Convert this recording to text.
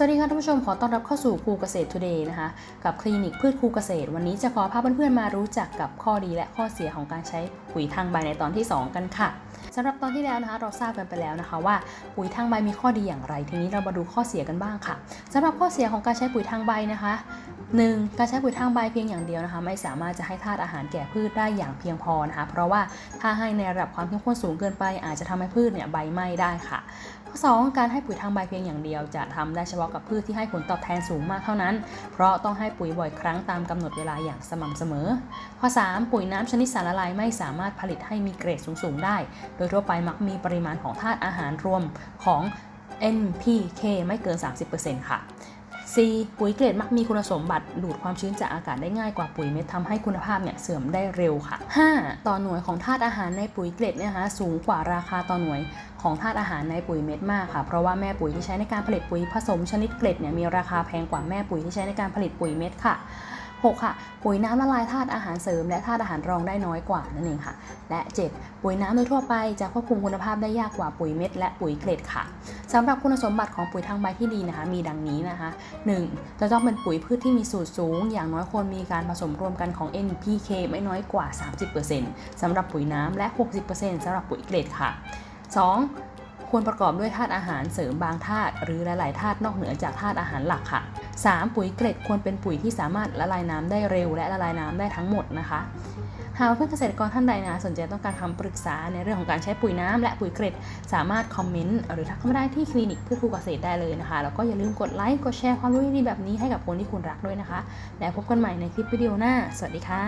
สวัสดีค่ะท่านผู้ชมขอต้อนรับเข้าสู่ครูเกษตร Today นะคะกับคลินิกพืชครูเกษตร วันนี้จะขอพาเพื่อนๆมารู้จักกับข้อดีและข้อเสียของการใช้ปุ๋ยทางใบในตอนที่ 2 กันค่ะสำหรับตอนที่แล้วนะคะเราทราบกันไปแล้วนะคะว่าปุ๋ยทางใบมีข้อดีอย่างไร ทีนี้เรามาดูข้อเสียกันบ้างค่ะสำหรับข้อเสียของการใช้ปุ๋ยทางใบนะคะ 1. การใช้ปุ๋ยทางใบเพียงอย่างเดียวนะคะ ไม่สามารถจะให้ธาตุอาหารแก่พืชได้อย่างเพียงพอนะคะเพราะว่าถ้าให้ในระดับความเข้มข้นสูงเกินไป อาจจะทำให้พืชเนี่ยใบไหม้ได้ค่ะข้อ 2 การให้ปุ๋ยทางใบเพียงอย่างเดียว จะทำได้เฉพาะกับพืชที่ให้ผลตอบแทนสูงมากเท่านั้น เพราะต้องให้ปุ๋ยบ่อยครั้งตามกำหนดเวลาอย่างสม่ำเสมอ ข้อ 3 ปุ๋ยน้ำชนิดสารละลายไม่สามารถผลิตให้มีเกรดสูงๆได้ โดยทั่วไปมักมีปริมาณของธาตุอาหารรวมของ NPK ไม่เกิน 30%ค่ะ C ปุ๋ยเกรดมักมีคุณสมบัติดูดความชื้นจากอากาศได้ง่ายกว่าปุ๋ยเม็ดทำให้คุณภาพเนี่ยเสื่อมได้เร็วค่ะ 5. ต่อหน่วยของธาตุอาหารในปุ๋ยเกรดเนี่ยฮะคะสูงกว่าราคาต่อหน่วยของธาตุอาหารในปุ๋ยเม็ดมากค่ะ เพราะว่าแม่ปุ๋ยที่ใช้ในการผลิตปุ๋ยผสมชนิดเกรดเนี่ยมีราคาแพงกว่าแม่ปุ๋ยที่ใช้ในการผลิตปุ๋ยเม็ดค่ะ 6. ค่ะปุ๋ยน้ำละลายธาตุอาหารเสริม และธาตุอาหารรองได้น้อยกว่านั่นเองค่ะ และ 7. ปุ๋ยน้ำโดยทั่วไปจะควบคุมคุณภาพได้ยากกว่าปุ๋ยเม็ด และปุ๋ยเกรดค่ะสำหรับคุณสมบัติของปุ๋ยทางใบที่ดีนะคะ มีดังนี้นะคะ 1. จะต้องเป็นปุ๋ยพืชที่มีสูตรสูง อย่างน้อยควรมีการผสมรวมกันของ NPK ไม่น้อยกว่า 30%สำหรับปุ๋ยน้ำและ 60%สำหรับปุ๋ยเกรดค่ะ 2. ควรประกอบด้วยธาตุอาหารเสริมบางธาตุหรือหลาย ๆ ธาตุนอกเหนือจากธาตุอาหารหลักค่ะ 3. ปุ๋ยเกล็ดควรเป็นปุ๋ยที่สามารถละลายน้ำได้เร็ว และละลายน้ำได้ทั้งหมดนะคะ หากเพื่อนเกษตรกรท่านใดนะสนใจต้องการคำปรึกษาในเรื่องของการใช้ปุ๋ยน้ำและปุ๋ยเกล็ด สามารถคอมเมนต์หรือทักเข้ามาได้ที่คลินิกเพื่อครูเกษตรได้เลยนะคะแล้วก็อย่าลืมกดไลค์กดแชร์ความรู้ดีแบบนี้ให้กับคนที่คุณรักด้วยนะคะ แล้วพบกันใหม่ในคลิปวิดีโอหน้า สวัสดีค่ะ